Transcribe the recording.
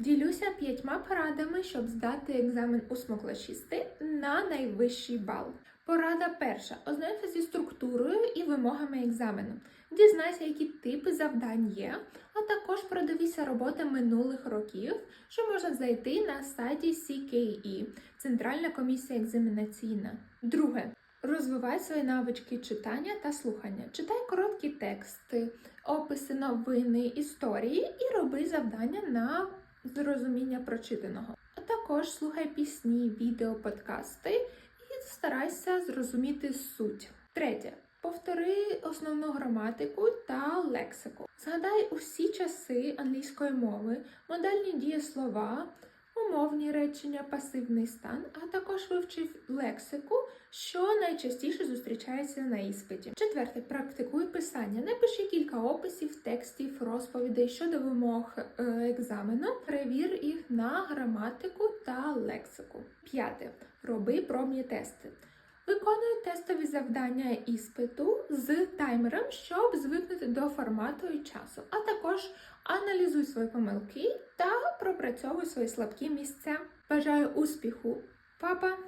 Ділюся п'ятьма порадами, щоб здати екзамен у смоклашісти на найвищий бал. Порада перша: ознайомся зі структурою і вимогами екзамену. Дізнайся, які типи завдань є, а також продивися роботи минулих років, що можна знайти на сайті CKE Центральна комісія екзаменаційна. Друге. Розвивай свої навички читання та слухання. Читай короткі тексти, описи новини, історії і роби завдання на зрозуміння прочитаного. А також слухай пісні, відео, подкасти і старайся зрозуміти суть. Третє. Повтори основну граматику та лексику. Згадай усі часи англійської мови, модальні дієслова, умовні речення, пасивний стан, а також вивчив лексику, що найчастіше зустрічається на іспиті. Четверте, практикуй писання. Напиши кілька описів, текстів, розповідей щодо вимог е, екзамену. Перевір їх на граматику та лексику. П'яте. Роби пробні тести. Виконуй тестові завдання іспиту з таймером, щоб звикнути до формату і часу, а також аналізуй свої помилки та пропрацьовуй свої слабкі місця. Бажаю успіху, папа!